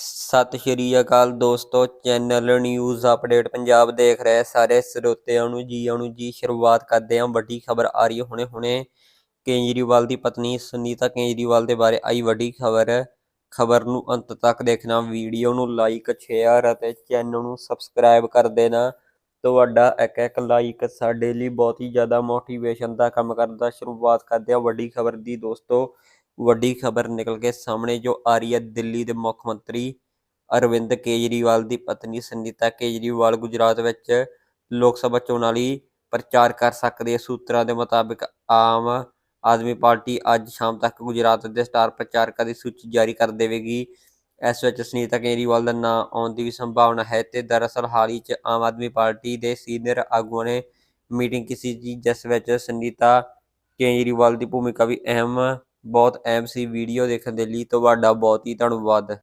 ਸਤਿ ਸ਼੍ਰੀ ਅਕਾਲ ਦੋਸਤੋ, channel news update Punjab ਦੇਖ ਰਹੇ ਸਾਰੇ ਸਰੋਤਿਆਂ ਨੂੰ ਜੀ ਆਇਆਂ ਨੂੰ ਜੀ, ਸ਼ੁਰੂਆਤ ਕਰਦੇ ਹਾਂ। ਵੱਡੀ ਖਬਰ ਆ ਰਹੀ ਹੈ ਹੁਣੇ ਹੁਣੇ। ਕੇਜਰੀਵਾਲ ਦੀ ਪਤਨੀ ਸੁਨੀਤਾ ਕੇਜਰੀਵਾਲ ਦੇ ਬਾਰੇ ਆਈ ਵੱਡੀ ਖਬਰ। ਖਬਰ ਨੂੰ ਅੰਤ ਤੱਕ ਦੇਖਣਾ, ਵੀਡੀਓ ਨੂੰ ਲਾਈਕ ਸ਼ੇਅਰ ਅਤੇ ਚੈਨਲ ਨੂੰ ਸਬਸਕ੍ਰਾਈਬ ਕਰ ਦੇਣਾ। ਤੁਹਾਡਾ ਇੱਕ ਇੱਕ ਲਾਈਕ ਸਾਡੇ ਲਈ ਬਹੁਤ ਹੀ ਜ਼ਿਆਦਾ ਮੋਟੀਵੇਸ਼ਨ ਦਾ ਕੰਮ ਕਰਦਾ ਸ਼ੁਰੂਆਤ ਕਰਦੇ ਹਾਂ ਵੱਡੀ ਖਬਰ ਦੀ ਦੋਸਤੋ। ਵੱਡੀ ਖਬਰ ਨਿਕਲ ਕੇ ਸਾਹਮਣੇ, ਜੋ ਆ ਰਹੀ ਹੈ ਦਿੱਲੀ ਦੇ ਮੁੱਖ ਮੰਤਰੀ ਅਰਵਿੰਦ ਕੇਜਰੀਵਾਲ ਦੀ ਪਤਨੀ ਸੰਨੀਤਾ ਕੇਜਰੀਵਾਲ ਗੁਜਰਾਤ ਵਿੱਚ ਲੋਕ ਸਭਾ ਚੋਣਾਂ ਲਈ ਪ੍ਰਚਾਰ ਕਰ ਸਕਦੇ ਹੈ ਸੂਤਰਾਂ ਦੇ ਮੁਤਾਬਿਕ ਆਮ ਆਦਮੀ ਪਾਰਟੀ ਅੱਜ ਸ਼ਾਮ ਤੱਕ ਗੁਜਰਾਤ ਦੇ ਸਟਾਰ ਪ੍ਰਚਾਰਕਾਂ ਦੀ ਸੂਚੀ ਜਾਰੀ ਕਰ ਦੇਵੇਗੀ। ਇਸ ਵਿੱਚ ਸੁਨੀਤਾ ਕੇਜਰੀਵਾਲ ਦਾ ਨਾਂ ਆਉਣ ਦੀ ਵੀ ਸੰਭਾਵਨਾ ਹੈ ਤੇ ਦਰਅਸਲ ਹਾਲ ਹੀ 'ਚ ਆਮ ਆਦਮੀ ਪਾਰਟੀ ਦੇ ਸੀਨੀਅਰ ਆਗੂਆਂ ਨੇ ਮੀਟਿੰਗ ਕੀਤੀ ਸੀ, ਜਿਸ ਵਿੱਚ ਸੁਨੀਤਾ ਕੇਜਰੀਵਾਲ ਦੀ ਭੂਮਿਕਾ ਵੀ ਅਹਿਮ ਬਹੁਤ ਅਹਿਮ ਸੀ ਵੀਡੀਓ ਦੇਖਣ ਦੇ ਲਈ ਤੁਹਾਡਾ ਬਹੁਤ ਹੀ ਧੰਨਵਾਦ।